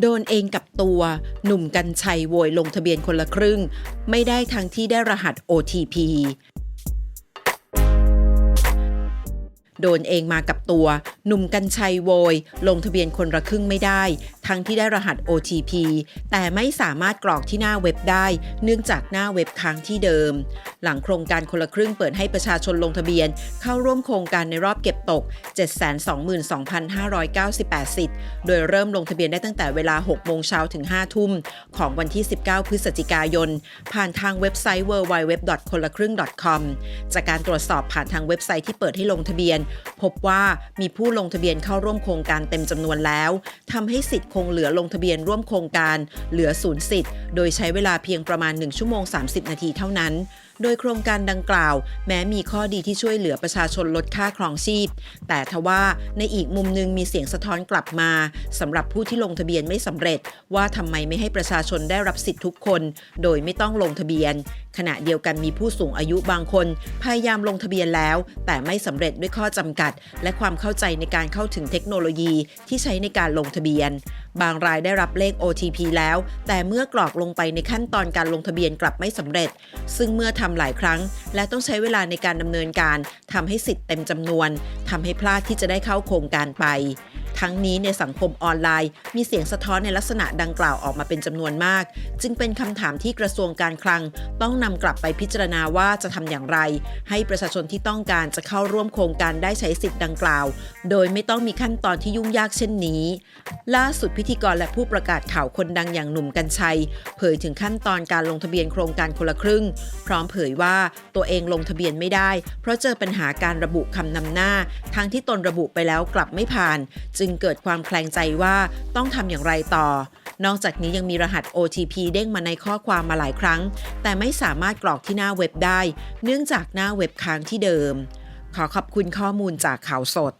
โดนเองกับตัวหนุ่มกัญชัยโวยลงทะเบียนคนละครึ่ง ไม่ได้ทั้งที่ได้รหัส OTP โดนเองมากับตัวหนุ่มกัญชัยโวย ลงทะเบียนคนละครึ่งไม่ได้ ทั้งที่ได้รหัส OTP แต่ไม่สามารถกรอกที่หน้าเว็บได้ เนื่องจากหน้าเว็บค้างที่เดิม หลังโครงการคนละครึ่งเปิดให้ประชาชนลงทะเบียน เข้าร่วมโครงการในรอบเก็บตก 722,598 สิทธิ์ โดยเริ่มลงทะเบียนได้ตั้งแต่เวลา 6 โมงเช้าถึง 5 ทุ่ม ของวันที่ 19 พฤศจิกายน ผ่านทางเว็บไซต์ www. คนละครึ่ง .com จากการตรวจสอบผ่านทางเว็บไซต์ที่เปิดให้ลงทะเบียน พบว่ามีผู้ลงทะเบียนเข้าร่วมโครงการเต็มจำนวนแล้วทำให้สิทธิ์คงเหลือลงทะเบียนร่วมโครงการเหลือศูนย์สิทธิ์ โดยใช้เวลาเพียงประมาณ 1 ชั่วโมง 30 นาทีเท่านั้นโดยโครงการดังกล่าว แม้มีข้อดีที่ช่วยเหลือประชาชนลดค่าครองชีพ แต่ทว่าในอีกมุมหนึงมีเสียงสะท้อนกลับมาสำหรับผู้ที่ลงทะเบียนไม่สำเร็จ ว่าทำไมไม่ให้ประชาชนได้รับสิทธิ์ทุกคน โดยไม่ต้องลงทะเบียน ขณะเดียวกันมีผู้สูงอายุบางคน พยายามลงทะเบียนแล้ว แต่ไม่สำเร็จด้วยข้อจำกัดกัด และความเข้าใจในการเข้าถึงเทคโนโลยีที่ใช้ในการลงทะเบียน บางรายได้รับเลข OTP แล้ว แต่เมื่อกรอกลงไปในขั้นตอนการลงทะเบียนกลับไม่สำเร็จ ซึ่งเมื่อทำหลายครั้ง และต้องใช้เวลาในการดำเนินการทำให้สิทธิ์เต็มจำนวนทำให้พลาดที่จะได้เข้าโครงการไป ทั้งนี้ในสังคมออนไลน์ มีเสียงสะท้อนในลักษณะดังกล่าวออกมาเป็นจำนวนมาก จึงเป็นคำถามที่กระทรวงการคลัง ต้องนำกลับไปพิจารณาว่าจะทำอย่างไร ให้ประชาชนที่ต้องการจะเข้าร่วมโครงการได้ใช้สิทธิ์ดังกล่าว โดยไม่ต้องมีขั้นตอนที่ยุ่งยากเช่นนี้ ล่าสุดพิธีกรและผู้ประกาศข่าวคนดังอย่างหนุ่มกัญชัย เผยถึงขั้นตอนการลงทะเบียนโครงการคนละครึ่ง พร้อมเผยว่าตัวเองลงทะเบียนไม่ได้ เพราะเจอปัญหาการระบุคำนำหน้า ทั้งที่ตนระบุไปแล้วกลับไม่ผ่าน จึงเกิดความแคลงใจว่าต้องทำอย่างไรต่อ นอกจากนี้ยังมีรหัส OTP เด้งมาในข้อความมาหลายครั้ง แต่ไม่สามารถกรอกที่หน้าเว็บได้ เนื่องจากหน้าเว็บค้างที่เดิม ขอขอบคุณข้อมูลจากข่าวสด